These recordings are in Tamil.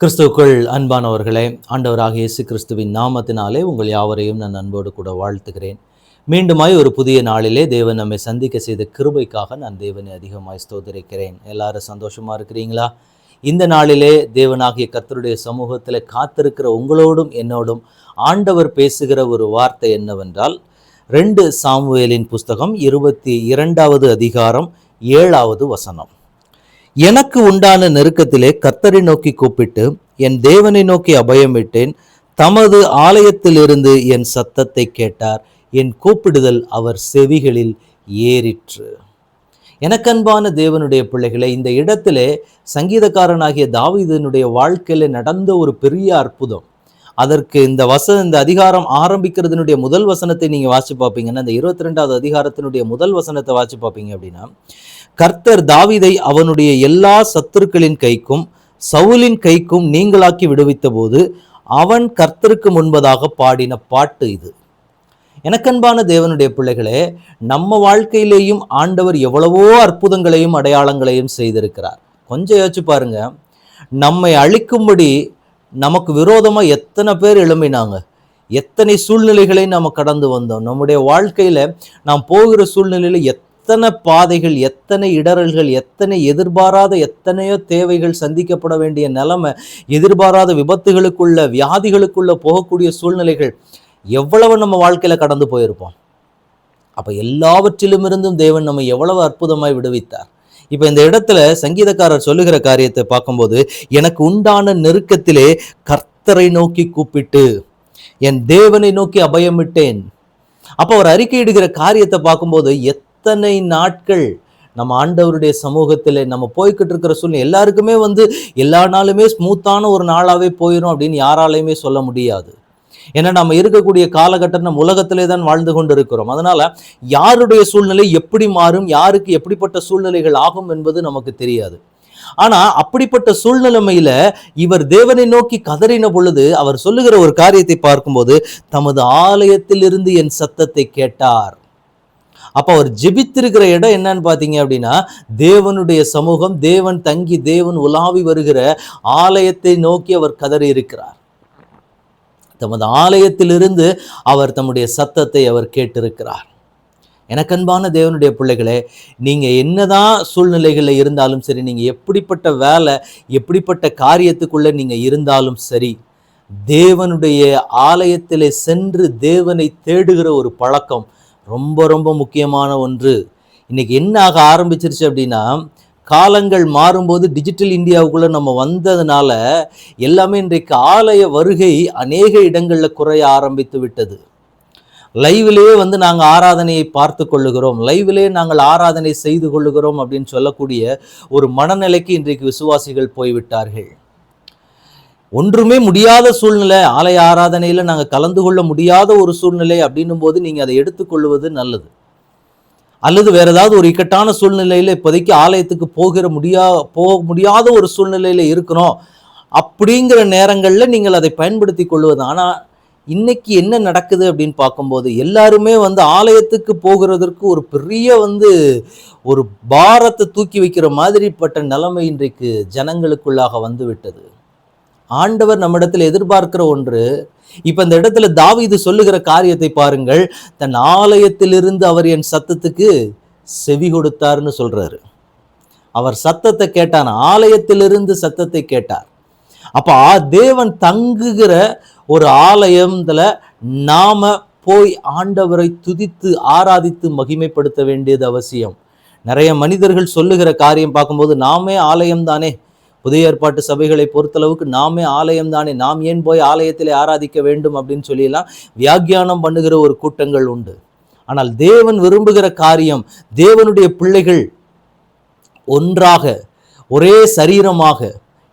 கிறிஸ்துவுக்குள் அன்பானவர்களே ஆண்டவராக இயேசு கிறிஸ்துவின் நாமத்தினாலே உங்கள் யாவரையும் நான் அன்போடு கூட வாழ்த்துகிறேன். மீண்டுமாய் ஒரு புதிய நாளிலே தேவன் நம்மை சந்திக்க செய்த கிருபைக்காக நான் தேவனை அதிகமாய் ஸ்தோதரிக்கிறேன் எல்லாரும் சந்தோஷமாக இருக்கிறீங்களா? இந்த நாளிலே தேவனாகிய கர்த்தருடைய சமூகத்தில் காத்திருக்கிற உங்களோடும் என்னோடும் ஆண்டவர் பேசுகிற ஒரு வார்த்தை என்னவென்றால் ரெண்டு சாமுவேலின் புஸ்தகம் இருபத்தி இரண்டாவது அதிகாரம் ஏழாவது வசனம். எனக்கு உண்டான நெருக்கத்திலே கர்த்தரை நோக்கி கூப்பிட்டு என் தேவனை நோக்கி அபயமிட்டேன். தமது ஆலயத்திலிருந்து என் சத்தத்தை கேட்டார். என் கூப்பிடுதல் அவர் செவிகளில் ஏறிற்று. எனக்கன்பான தேவனுடைய பிள்ளைகளை இந்த இடத்திலே சங்கீதக்காரனாகிய தாவீதனுடைய வாழ்க்கையில நடந்த ஒரு பெரிய அற்புதம். அதற்கு இந்த வச இந்த அதிகாரம் ஆரம்பிக்கிறதுனுடைய முதல் வசனத்தை நீங்கள் வாசி பார்ப்பீங்கன்னா இந்த இருபத்தி ரெண்டாவது அதிகாரத்தினுடைய முதல் வசனத்தை வாசி பார்ப்பீங்க அப்படின்னா கர்த்தர் தாவிதை அவனுடைய எல்லா சத்துருக்களின் கைக்கும் சவுலின் கைக்கும் நீங்களாக்கி விடுவித்த போது அவன் கர்த்தருக்கு முன்பதாக பாடின பாட்டு இது. எனக்கன்பான தேவனுடைய பிள்ளைகளே நம்ம வாழ்க்கையிலேயும் ஆண்டவர் எவ்வளவோ அற்புதங்களையும் அடையாளங்களையும் செய்திருக்கிறார். கொஞ்சம் யோசிச்சு பாருங்க. நம்மை அழிக்கும்படி நமக்கு விரோதமாக எத்தனை பேர் எழும்பினாங்க? எத்தனை சூழ்நிலைகளை நம்ம கடந்து வந்தோம்? நம்முடைய வாழ்க்கையில் நாம் போகிற சூழ்நிலையில் எத் எத்தனை பாதைகள் எத்தனை இடரல்கள் எத்தனை எதிர்பாராத எத்தனையோ தேவைகள் சந்திக்கப்பட வேண்டிய நிலைமை எதிர்பாராத விபத்துகளுக்குள்ள வியாதிகளுக்குள்ள போகக்கூடிய சூழ்நிலைகள் எவ்வளவு நம்ம வாழ்க்கையில கடந்து போயிருப்போம்? அப்போ எல்லாவற்றிலும் இருந்தும் தேவன் நம்ம எவ்வளவு அற்புதமாய் விடுவித்தார். இப்போ இந்த இடத்துல சங்கீதக்காரர் சொல்லுகிற காரியத்தை பார்க்கும்போது எனக்கு உண்டான நெருக்கத்திலே கர்த்தரை நோக்கி கூப்பிட்டு என் தேவனை நோக்கி அபயமிட்டேன். அப்போ அவர் அறிக்கையிடுகிற காரியத்தை பார்க்கும்போது எத் எத்தனை நாட்கள் நம்ம ஆண்டவருடைய சமூகத்தில் நம்ம போய்கிட்டு இருக்கிற சூழ்நிலை எல்லாருக்குமே வந்து எல்லா நாளுமே ஸ்மூத்தான ஒரு நாளாகவே போயிடும் அப்படின்னு யாராலையுமே சொல்ல முடியாது. ஏன்னா நம்ம இருக்கக்கூடிய காலகட்டம் நம்ம உலகத்திலே தான் வாழ்ந்து கொண்டு இருக்கிறோம் அதனால யாருடைய சூழ்நிலை எப்படி மாறும் யாருக்கு எப்படிப்பட்ட சூழ்நிலைகள் ஆகும் என்பது நமக்கு தெரியாது. ஆனா அப்படிப்பட்ட சூழ்நிலைமையில இவர் தேவனை நோக்கி கதறின பொழுது அவர் சொல்லுகிற ஒரு காரியத்தை பார்க்கும்போது தமது ஆலயத்தில் இருந்து என் சத்தத்தை கேட்டார். அப்போ அவர் ஜெபித்திருக்கிற இடம் என்னன்னு பார்த்தீங்க அப்படின்னா தேவனுடைய சமூகம் தேவன் தங்கி தேவன் உலாவி வருகிற ஆலயத்தை நோக்கி அவர் கதறி இருக்கிறார். தமது ஆலயத்திலிருந்து அவர் தம்முடைய சத்தத்தை அவர் கேட்டிருக்கிறார். எனக்கன்பான தேவனுடைய பிள்ளைகளே நீங்க என்னதான் சூழ்நிலைகளில் இருந்தாலும் சரி நீங்க எப்படிப்பட்ட வேலை எப்படிப்பட்ட காரியத்துக்குள்ள நீங்க இருந்தாலும் சரி தேவனுடைய ஆலயத்திலே சென்று தேவனை தேடுகிற ஒரு பழக்கம் ரொம்ப ரொம்ப முக்கியமான ஒன்று. இன்றைக்கி என்ன ஆக ஆரம்பிச்சிருச்சு அப்படின்னா காலங்கள் மாறும்போது டிஜிட்டல் இந்தியாவுக்குள்ளே நம்ம வந்ததுனால எல்லாமே இன்றைக்கு ஆலய வருகை அநேக இடங்களில் குறைய ஆரம்பித்து விட்டது. லைவிலேயே வந்து நாங்கள் ஆராதனையை பார்த்து கொள்ளுகிறோம். லைவிலே நாங்கள் ஆராதனை செய்து கொள்ளுகிறோம் அப்படின்னு சொல்லக்கூடிய ஒரு மனநிலைக்கு இன்றைக்கு விசுவாசிகள் போய்விட்டார்கள். ஒன்றுமே முடியாத சூழ்நிலை ஆலய ஆராதனையில் நாங்கள் கலந்து கொள்ள முடியாத ஒரு சூழ்நிலை அப்படின்னும் போது நீங்கள் அதை எடுத்துக்கொள்வது நல்லது. அல்லது வேறு ஏதாவது ஒரு இக்கட்டான சூழ்நிலையில் இப்போதைக்கு ஆலயத்துக்கு போகிற முடியா போக முடியாத ஒரு சூழ்நிலையில் இருக்கிறோம் அப்படிங்கிற நேரங்களில் நீங்கள் அதை பயன்படுத்தி கொள்வது. ஆனால் இன்னைக்கு என்ன நடக்குது அப்படின்னு பார்க்கும்போது எல்லாருமே வந்து ஆலயத்துக்கு போகிறதற்கு ஒரு பெரிய வந்து ஒரு பாரத்தை தூக்கி வைக்கிற மாதிரிப்பட்ட நிலைமை இன்றைக்கு ஜனங்களுக்குள்ளாக வந்துவிட்டது. ஆண்டவர் நம்மிடத்தில் எதிர்பார்க்கிற ஒன்று. இப்ப இந்த இடத்துல இது சொல்லுகிற காரியத்தை பாருங்கள். தன் ஆலயத்திலிருந்து அவர் என் சத்தத்துக்கு செவி கொடுத்தார்னு சொல்றாரு. அவர் சத்தத்தை கேட்டார் ஆலயத்திலிருந்து சத்தத்தை கேட்டார். அப்போ ஆ- தேவன் தங்குகிற ஒரு ஆலயத்துல நாம போய் ஆண்டவரை துதித்து ஆராதித்து மகிமைப்படுத்த வேண்டியது அவசியம். நிறைய மனிதர்கள் சொல்லுகிற காரியம் பார்க்கும்போது நாமே ஆலயம் தானே புதிய ஏற்பாட்டு சபைகளை பொறுத்தளவுக்கு நாமே ஆலயம் தானே நாம் ஏன் போய் ஆலயத்திலே ஆராதிக்க வேண்டும் அப்படின்னு சொல்லியெல்லாம் வியாக்கியானம் பண்ணுகிற ஒரு கூட்டங்கள் உண்டு. ஆனால் தேவன் விரும்புகிற காரியம் தேவனுடைய பிள்ளைகள் ஒன்றாக ஒரே சரீரமாக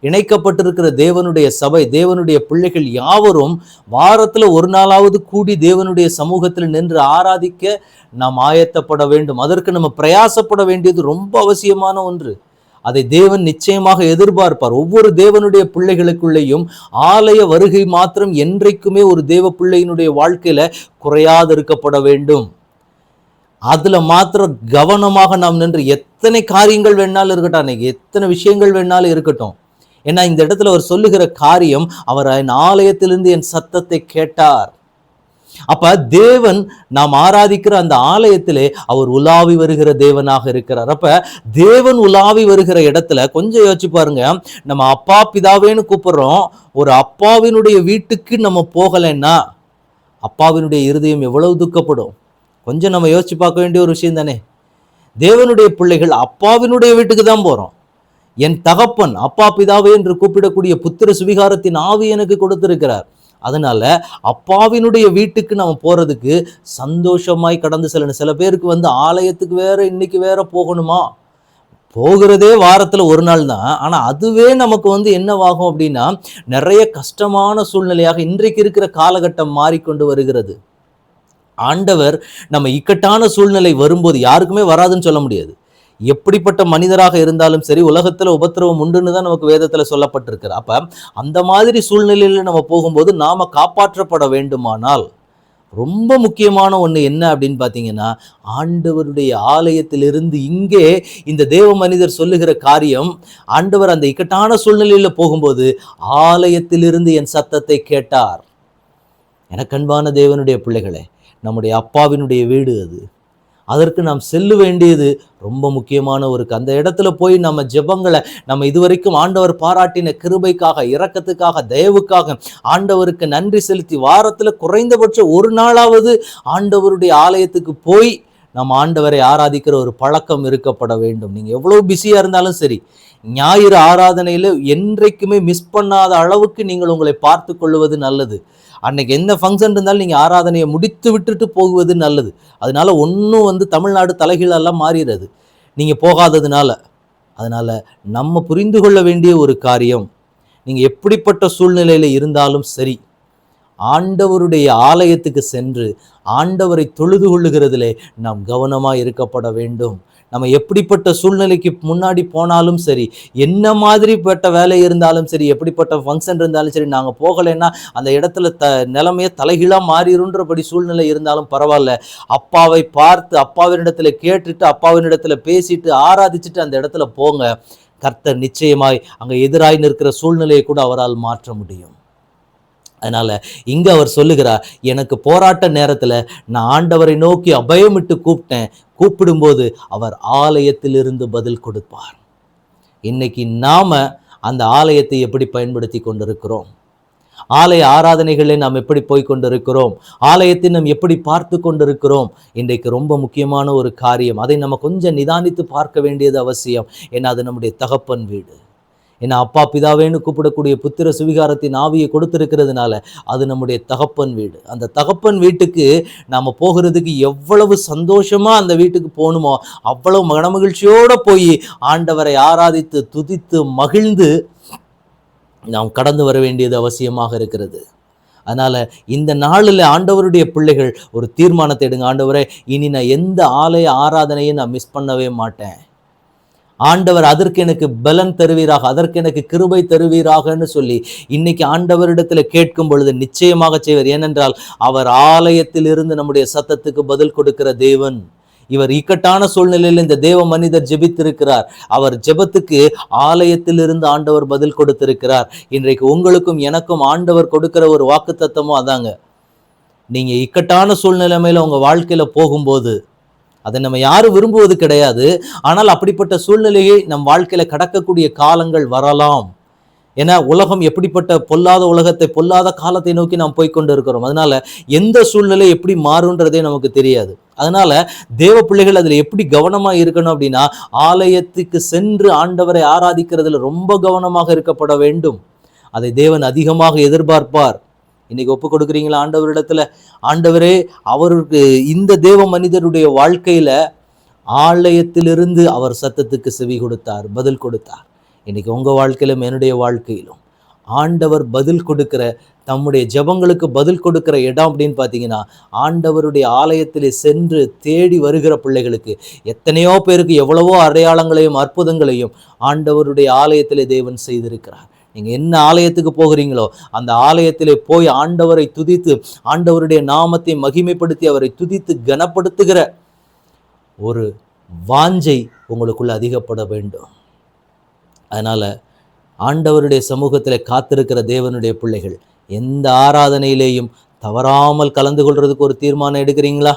இணைக்கப்பட்டிருக்கிற தேவனுடைய சபை தேவனுடைய பிள்ளைகள் யாவரும் வாரத்தில் ஒரு நாளாவது கூடி தேவனுடைய சமூகத்தில் நின்று ஆராதிக்க நாம் ஆயத்தப்பட வேண்டும். அதற்கு நம்ம பிரயாசப்பட வேண்டியது ரொம்ப அவசியமான ஒன்று. அதை தேவன் நிச்சயமாக எதிர்பார்ப்பார். ஒவ்வொரு தேவனுடைய பிள்ளைகளுக்குள்ளேயும் ஆலய வருகை மாத்திரம் என்றைக்குமே ஒரு தேவ பிள்ளையினுடைய வாழ்க்கையில குறையாதிருக்கப்பட வேண்டும். அதுல மாத்திரம் கவனமாக நாம் நின்று எத்தனை காரியங்கள் வேணாலும் இருக்கட்டும் அன்னைக்கு எத்தனை விஷயங்கள் வேணாலும் இருக்கட்டும். ஏன்னா இந்த இடத்துல அவர் சொல்லுகிற காரியம் அவர் என் ஆலயத்திலிருந்து என் சத்தத்தை கேட்டார். அப்ப தேவன் நாம் ஆராதிக்கிற அந்த ஆலயத்திலே அவர் உலாவி வருகிற தேவனாக இருக்கிறார். அப்ப தேவன் உலாவி வருகிற இடத்துல கொஞ்சம் யோசிச்சு பாருங்க. நம்ம அப்பா பிதாவேன்னு கூப்பிடுறோம். ஒரு அப்பாவினுடைய வீட்டுக்கு நம்ம போகலைன்னா அப்பாவினுடைய இருதயம் எவ்வளவு துக்கப்படும். கொஞ்சம் நம்ம யோசிச்சு பார்க்க வேண்டிய ஒரு விஷயம் தானே. தேவனுடைய பிள்ளைகள் அப்பாவினுடைய வீட்டுக்கு தான் போறோம். என் தகப்பன் அப்பா பிதாவே என்று கூப்பிடக்கூடிய புத்திர சுவிகாரத்தின் ஆவி எனக்கு கொடுத்திருக்கிறார். அதனால் அப்பாவினுடைய வீட்டுக்கு நம்ம போகிறதுக்கு சந்தோஷமாய் கடந்து செல்லணும். சில பேருக்கு வந்து ஆலயத்துக்கு வேறு இன்னைக்கு வேற போகணுமா? போகிறதே வாரத்தில் ஒரு நாள் தான். ஆனால் அதுவே நமக்கு வந்து என்னவாகும் அப்படின்னா நிறைய கஷ்டமான சூழ்நிலையாக இன்றைக்கு இருக்கிற காலகட்டம் மாறிக்கொண்டு வருகிறது. ஆண்டவர் நம்ம இக்கட்டான சூழ்நிலை வரும்போது யாருக்குமே வராதுன்னு சொல்ல முடியாது. எப்படிப்பட்ட மனிதராக இருந்தாலும் சரி உலகத்துல உபத்திரவம் உண்டுன்னு தான் நமக்கு வேதத்துல சொல்லப்பட்டிருக்கு அப்ப அந்த மாதிரி சூழ்நிலையில நம்ம போகும்போது நாம காப்பாற்றப்பட வேண்டுமானால் ரொம்ப முக்கியமான ஒன்று என்ன அப்படின்னு பார்த்தீங்கன்னா ஆண்டவருடைய ஆலயத்திலிருந்து இங்கே இந்த தேவ மனிதர் சொல்லுகிற காரியம் ஆண்டவர் அந்த இக்கட்டான சூழ்நிலையில் போகும்போது ஆலயத்திலிருந்து என் சத்தத்தை கேட்டார். எனக்கன்பான தேவனுடைய பிள்ளைகளே நம்முடைய அப்பாவினுடைய வீடு அது. அதற்கு நாம் செல்ல வேண்டியது ரொம்ப முக்கியமான ஒரு அந்த இடத்துல போய் நம்ம ஜெபங்களை நம்ம இதுவரைக்கும் ஆண்டவர் பாராட்டின கிருபைக்காக இரக்கத்துக்காக தயவுக்காக ஆண்டவருக்கு நன்றி செலுத்தி வாரத்தில் குறைந்தபட்சம் ஒரு நாளாவது ஆண்டவருடைய ஆலயத்துக்கு போய் நம்ம ஆண்டவரை ஆராதிக்கிற ஒரு பழக்கம் இருக்கப்பட வேண்டும். நீங்கள் எவ்வளோ பிஸியாக இருந்தாலும் சரி ஞாயிறு ஆராதனையில் என்றைக்குமே மிஸ் பண்ணாத அளவுக்கு நீங்கள் உங்களை பார்த்து கொள்வது நல்லது. அன்னைக்கு எந்த ஃபங்க்ஷன் இருந்தாலும் நீங்கள் ஆராதனையை முடித்து விட்டுட்டு போகுவது நல்லது. அதனால ஒன்றும் வந்து தமிழ்நாடு தலைகீழெல்லாம் மாறிடுறது நீங்கள் போகாததுனால. அதனால் நம்ம புரிந்து கொள்ள வேண்டிய ஒரு காரியம் நீங்கள் எப்படிப்பட்ட சூழ்நிலையில் இருந்தாலும் சரி ஆண்டவருடைய ஆலயத்துக்கு சென்று ஆண்டவரை தொழுது கொள்ளுகிறதிலே நாம் கவனமாக இருக்கப்பட வேண்டும். நம்ம எப்படிப்பட்ட சூழ்நிலைக்கு முன்னாடி போனாலும் சரி என்ன மாதிரிப்பட்ட வேலை இருந்தாலும் சரி எப்படிப்பட்ட ஃபங்க்ஷன் இருந்தாலும் சரி நாங்கள் போகலைன்னா அந்த இடத்துல த நிலைமையை தலைகீழாக மாறிடுன்றபடி சூழ்நிலை இருந்தாலும் பரவாயில்ல. அப்பாவை பார்த்து அப்பாவினிடத்தில் கேட்டுட்டு அப்பாவினிடத்தில் பேசிட்டு ஆராதிச்சுட்டு அந்த இடத்துல போங்க. கர்த்தர் நிச்சயமாய் அங்கே எதிராய் நிற்கிற சூழ்நிலையை கூட அவரால் மாற்ற முடியும். அதனால் இங்கே அவர் சொல்லுகிறார் எனக்கு போராட்ட நேரத்தில் நான் ஆண்டவரை நோக்கி அபயமிட்டு கூப்பிட்டேன். கூப்பிடும்போது அவர் ஆலயத்திலிருந்து பதில் கொடுப்பார். இன்னைக்கு நாம் அந்த ஆலயத்தை எப்படி பயன்படுத்தி கொண்டிருக்கிறோம்? ஆலய ஆராதனைகளை நாம் எப்படி போய் கொண்டிருக்கிறோம்? ஆலயத்தை நாம் எப்படி பார்த்து கொண்டிருக்கிறோம்? இன்றைக்கு ரொம்ப முக்கியமான ஒரு காரியம். அதை நம்ம கொஞ்சம் நிதானித்து பார்க்க வேண்டியது அவசியம். ஏன்னா அது நம்முடைய தகப்பன் வீடு. ஏன்னா அப்பா பிதாவேன்னு கூப்பிடக்கூடிய புத்திர சுவிகாரத்தின் ஆவியை கொடுத்திருக்கிறதுனால அது நம்முடைய தகப்பன் வீடு. அந்த தகப்பன் வீட்டுக்கு நாம் போகிறதுக்கு எவ்வளவு சந்தோஷமாக அந்த வீட்டுக்கு போகணுமோ அவ்வளவு மனமகிழ்ச்சியோடு போய் ஆண்டவரை ஆராதித்து துதித்து மகிழ்ந்து நாம் கடந்து வர வேண்டியது அவசியமாக இருக்கிறது. அதனால் இந்த நாளில் ஆண்டவருடைய பிள்ளைகள் ஒரு தீர்மானத்தை எடுங்க. ஆண்டவரை இனி நான் எந்த ஆலய ஆராதனையும் நான் மிஸ் பண்ணவே மாட்டேன். ஆண்டவர் அதற்கு எனக்கு பலன் தருவீராக அதற்கு எனக்கு கிருபை தருவீராகன்னு சொல்லி இன்னைக்கு ஆண்டவரிடத்துல கேட்கும் பொழுது நிச்சயமாக செய்வர். ஏனென்றால் அவர் ஆலயத்தில் இருந்து நம்முடைய சத்தத்துக்கு பதில் கொடுக்கிற தேவன். இவர் இக்கட்டான சூழ்நிலையில் இந்த தேவ மனிதர் ஜெபித்திருக்கிறார். அவர் ஜெபத்துக்கு ஆலயத்திலிருந்து ஆண்டவர் பதில் கொடுத்திருக்கிறார். இன்றைக்கு உங்களுக்கும் எனக்கும் ஆண்டவர் கொடுக்கிற ஒரு வாக்கு தத்தமும் அதாங்க. நீங்க இக்கட்டான சூழ்நிலைமையில உங்க வாழ்க்கையில போகும்போது அதை நம்ம யாரும் விரும்புவது கிடையாது. ஆனால் அப்படிப்பட்ட சூழ்நிலையை நம் வாழ்க்கையில் கடக்கக்கூடிய காலங்கள் வரலாம். ஏன்னா உலகம் எப்படிப்பட்ட பொல்லாத உலகத்தை பொல்லாத காலத்தை நோக்கி நாம் போய்கொண்டு இருக்கிறோம். அதனால எந்த சூழ்நிலை எப்படி மாறுன்றதே நமக்கு தெரியாது. அதனால தேவ பிள்ளைகள் அதில் எப்படி கவனமாக இருக்கணும் அப்படின்னா ஆலயத்துக்கு சென்று ஆண்டவரை ஆராதிக்கிறதுல ரொம்ப கவனமாக இருக்கப்பட வேண்டும். அதை தேவன் அதிகமாக எதிர்பார்ப்பார். இன்னைக்கு ஒப்பு கொடுக்குறீங்களா ஆண்டவரிடத்துல? ஆண்டவரே அவருக்கு இந்த தேவ மனிதருடைய வாழ்க்கையில ஆலயத்திலிருந்து அவர் சத்தத்துக்கு செவி கொடுத்தார் பதில் கொடுத்தார். இன்னைக்கு உங்க வாழ்க்கையிலும் என்னுடைய வாழ்க்கையிலும் ஆண்டவர் பதில் கொடுக்கிற தம்முடைய ஜெபங்களுக்கு பதில் கொடுக்கிற இடம் அப்படின்னு பார்த்தீங்கன்னா ஆண்டவருடைய ஆலயத்திலே சென்று தேடி வருகிற பிள்ளைகளுக்கு எத்தனையோ பேருக்கு எவ்வளவோ அடையாளங்களையும் அற்புதங்களையும் ஆண்டவருடைய ஆலயத்திலே தேவன் செய்திருக்கிறார். நீங்கள் என்ன ஆலயத்துக்கு போகிறீங்களோ அந்த ஆலயத்திலே போய் ஆண்டவரை துதித்து ஆண்டவருடைய நாமத்தை மகிமைப்படுத்தி அவரை துதித்து கனப்படுத்துகிற ஒரு வாஞ்சை உங்களுக்குள்ள அதிகப்பட வேண்டும். அதனால் ஆண்டவருடைய சமூகத்தில் காத்திருக்கிற தேவனுடைய பிள்ளைகள் எந்த ஆராதனையிலேயும் தவறாமல் கலந்து கொள்றதுக்கு ஒரு தீர்மானம் எடுக்கிறீங்களா?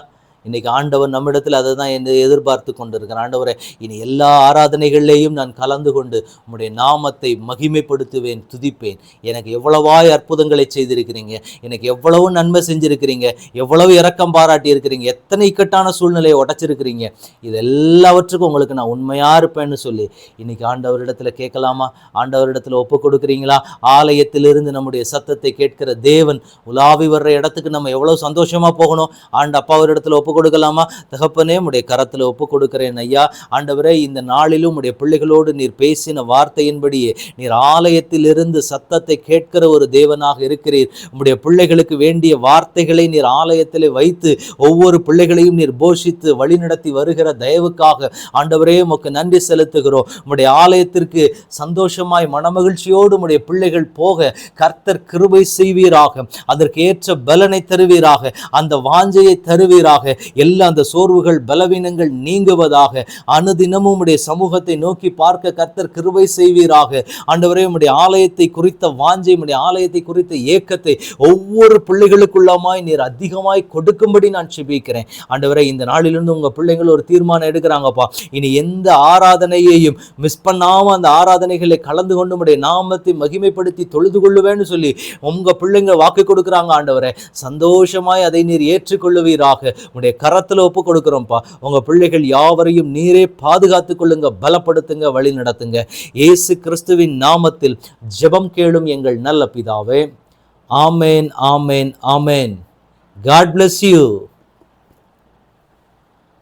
இன்னைக்கு ஆண்டவர் நம்மிடத்தில் அதை தான் என்னை எதிர்பார்த்து கொண்டிருக்கிறேன் ஆண்டவரை இனி எல்லா ஆராதனைகள்லேயும் நான் கலந்து கொண்டு உம்முடைய நாமத்தை மகிமைப்படுத்துவேன் துதிப்பேன். எனக்கு எவ்வளவாய் அற்புதங்களை செய்திருக்கிறீங்க. எனக்கு எவ்வளவு நன்மை செஞ்சுருக்கிறீங்க. எவ்வளவு இரக்கம் பாராட்டி இருக்கிறீங்க எத்தனை இக்கட்டான சூழ்நிலையை உடைச்சிருக்கிறீங்க. இது எல்லாவற்றுக்கும் உங்களுக்கு நான் உண்மையாக இருப்பேன்னு சொல்லி இன்னைக்கு ஆண்டவரிடத்தில் கேட்கலாமா? ஆண்டவரிடத்தில் ஒப்பு கொடுக்குறீங்களா? ஆலயத்திலிருந்து நம்முடைய சத்தத்தை கேட்கிற தேவன் உலாவி வர்ற இடத்துக்கு நம்ம எவ்வளோ சந்தோஷமாக போகணும்? ஆண்டு இடத்துல ஒப்பு கொடுக்கலாமா? தகப்பனே உடைய கரத்தில் ஒப்பு கொடுக்கிறேன் ஐயா. ஆண்டவரே இந்த நாளிலும் உடைய பிள்ளைகளோடு நீர் பேசின வார்த்தையின்படியே நீர் ஆலயத்திலிருந்து சத்தத்தை கேட்கிற ஒரு தேவனாக இருக்கிறீர். உம்முடைய பிள்ளைகளுக்கு வேண்டிய வார்த்தைகளை நீர் ஆலயத்தில் வைத்து ஒவ்வொரு பிள்ளைகளையும் நீர் போஷித்து வழிநடத்தி வருகிற தயவுக்காக ஆண்டவரே உமக்கு நன்றி செலுத்துகிறோம். உம்முடைய ஆலயத்திற்கு சந்தோஷமாய் மனமகிழ்ச்சியோடு உம்முடைய பிள்ளைகள் போக கர்த்தர் கிருபை செய்வீராக. அதற்கு ஏற்ற பலனை தருவீராக. அந்த வாஞ்சையை தருவீராக. எல்லா அந்த சோர்வுகள் பலவீனங்கள் நீங்குவதாக அனுதினமும் உடைய சமூகத்தை நோக்கி பார்க்க கர்த்தர் கிருபை செய்வீராக. ஆண்டவரே உம்முடைய ஆலயத்தை குறித்த வாஞ்சை உம்முடைய ஆலயத்தை குறித்த ஏக்கத்தை ஒவ்வொரு பிள்ளைகளுக்குள்ளமாய் நீர் அதிகமாய் கொடுக்கும்படி நான் செபிக்கிறேன். ஆண்டவரே இந்த நாளிலிருந்து உங்க பிள்ளைகள் ஒரு தீர்மானம் எடுக்கிறாங்கப்பா. இனி எந்த ஆராதனையையும் மிஸ் பண்ணாம அந்த ஆராதனைகளை கலந்து கொண்டு உடைய நாமத்தை மகிமைப்படுத்தி தொழுது கொள்ளுவேன்னு சொல்லி உங்க பிள்ளைங்க வாக்கு கொடுக்குறாங்க ஆண்டவரே. சந்தோஷமாய் அதை நீர் ஏற்றுக்கொள்ளுவீராக. உடைய கரத்தில் ஒப்பு கொடுக்குறோம்ப்பா. உங்க பிள்ளைகள் யாவரையும் நீரே பாதுகாத்து கொள்ளுங்க பலப்படுத்துங்க வழி நடத்துங்க. இயேசு கிறிஸ்துவின் நாமத்தில் ஜெபம் கேளும் எங்கள் நல்ல பிதாவே. ஆமேன் ஆமேன் ஆமேன். God bless you